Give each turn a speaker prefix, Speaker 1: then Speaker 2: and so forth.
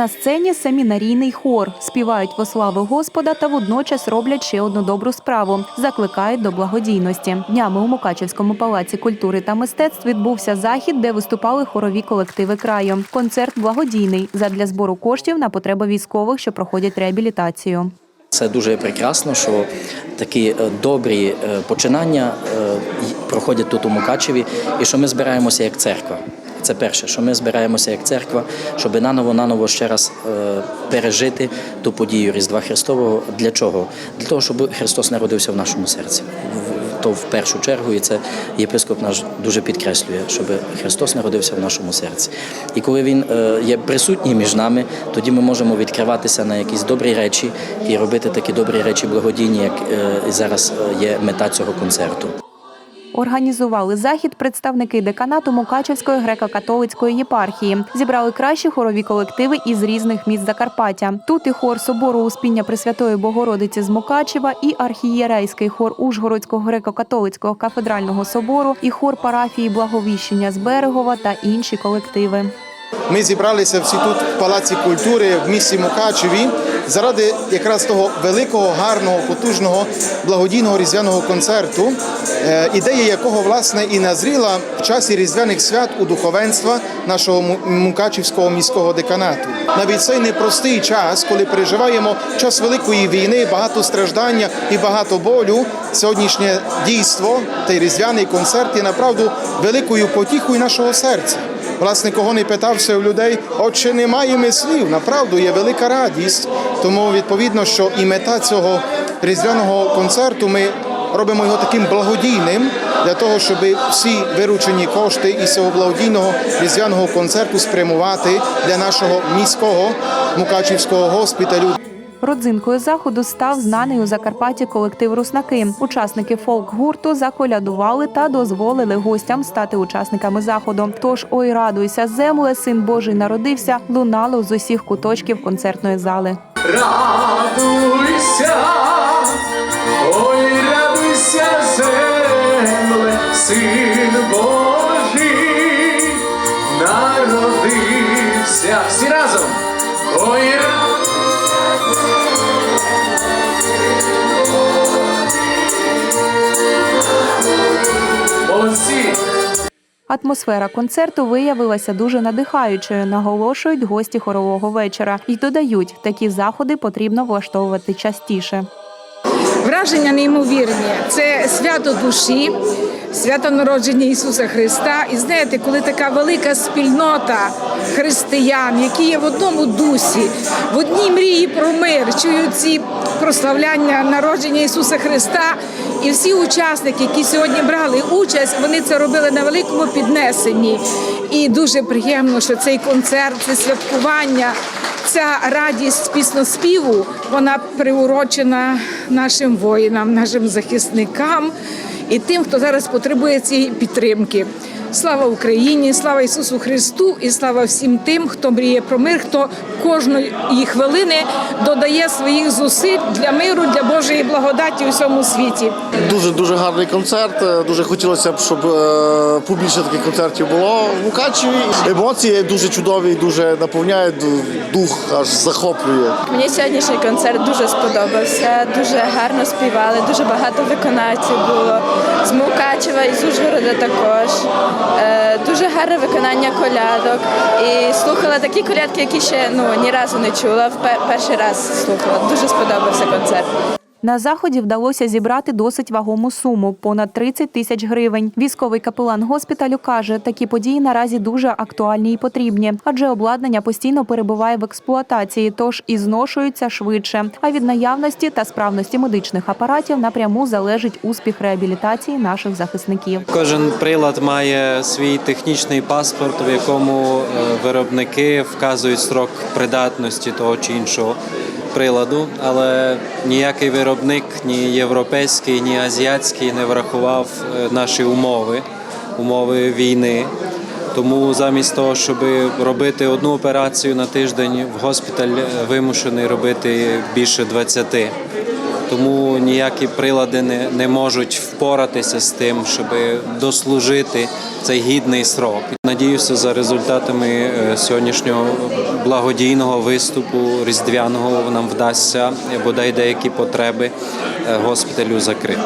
Speaker 1: На сцені семінарійний хор співають во славу Господа та водночас роблять ще одну добру справу закликають до благодійності. Днями у Мукачевському палаці культури та мистецтв відбувся захід, де виступали хорові колективи краю. Концерт благодійний задля збору коштів на потреби військових, що проходять реабілітацію.
Speaker 2: Це дуже прекрасно, що такі е, добрі е, починання е, проходять тут у Мукачеві, і що ми збираємося як церква. Це перше, що ми збираємося як церква, щоб наново-наново ще раз е, пережити ту подію Різдва Христового. Для чого? Для того, щоб Христос народився в нашому серці. То в першу чергу, і це єпископ наш дуже підкреслює, щоб Христос народився в нашому серці. І коли він е, є присутній між нами, тоді ми можемо відкриватися на якісь добрі речі і робити такі добрі речі благодійні, як е, зараз є мета цього концерту.
Speaker 1: Організували захід представники деканату Мукачевської греко-католицької єпархії. Зібрали кращі хорові колективи із різних міст Закарпаття. Тут і хор собору Успіння Пресвятої Богородиці з Мукачева, і архієрейський хор Ужгородського греко-католицького кафедрального собору, і хор парафії Благовіщення з Берегова та інші колективи.
Speaker 3: Ми зібралися всі тут в Палаці культури в місті Мукачеві заради якраз того великого, гарного, потужного благодійного різдвяного концерту, е, ідея якого власне і назріла в часі різдвяних свят у духовенства нашого Мукачівського міського деканату. Навіть цей непростий час, коли переживаємо час великої війни, багато страждання і багато болю. Сьогоднішнє дійство та різдвяний концерт є направду великою потіхою нашого серця. Власне, кого не питався у людей, отче немає ми слів. Направду є велика радість. Тому відповідно, що і мета цього різдвяного концерту ми робимо його таким благодійним для того, щоб всі виручені кошти із цього благодійного різдвяного концерту спрямувати для нашого міського мукачівського госпіталю.
Speaker 1: Родзинкою заходу став знаний у Закарпатті колектив Руснаки. Учасники фолк-гурту заколядували та дозволили гостям стати учасниками заходу. Тож ой, радуйся, земле, син Божий народився, лунало з усіх куточків концертної зали.
Speaker 4: Радуйся, ой, радуйся, земле, син
Speaker 1: Атмосфера концерту виявилася дуже надихаючою, наголошують гості хорового вечора і додають, такі заходи потрібно влаштовувати частіше.
Speaker 5: Враження неймовірні. Це свято душі, свято народження Ісуса Христа. І знаєте, коли така велика спільнота християн, які є в одному дусі, в одній мрії про мир, чують ці прославляння народження Ісуса Христа. І всі учасники, які сьогодні брали участь, вони це робили на великому піднесенні. І дуже приємно, що цей концерт, це святкування ця радість пісноспіву вона приурочена нашим воїнам, нашим захисникам і тим, хто зараз потребує цієї підтримки. Слава Україні, слава Ісусу Христу і слава всім тим, хто мріє про мир, хто кожної хвилини додає своїх зусиль для миру, для Божої благодаті у всьому світі.
Speaker 6: Дуже дуже гарний концерт. Е, Дуже хотілося б, щоб е, побільше таких концертів було в Мукачеві. Емоції дуже чудові, дуже наповняють дух, аж захоплює.
Speaker 7: Мені сьогоднішній концерт дуже сподобався. Дуже гарно співали, дуже багато виконавців було. З Мукачева і з Ужгорода також. Е, Дуже гарне виконання колядок. І слухала такі колядки, які ще ну ні разу не чула. В Перший раз слухала. Дуже сподобався концерт.
Speaker 1: На заході вдалося зібрати досить вагому суму понад 30 тисяч гривень. Військовий капелан госпіталю каже, такі події наразі дуже актуальні і потрібні, адже обладнання постійно перебуває в експлуатації, тож і зношуються швидше. А від наявності та справності медичних апаратів напряму залежить успіх реабілітації наших захисників.
Speaker 8: Кожен прилад має свій технічний паспорт, в якому е, виробники вказують строк придатності того чи іншого приладу, але ніякий виробник, ні європейський, ні азіатський не врахував е, наші умови, умови війни. Тому замість того, щоб робити одну операцію на тиждень, в госпіталь е, вимушений робити більше 20. Тому ніякі прилади не, не можуть впоратися з тим, щоб дослужити цей гідний срок. Надіюся, за результатами е, сьогоднішнього благодійного виступу різдвяного нам вдасться бодай деякі потреби е, госпіталю закрити.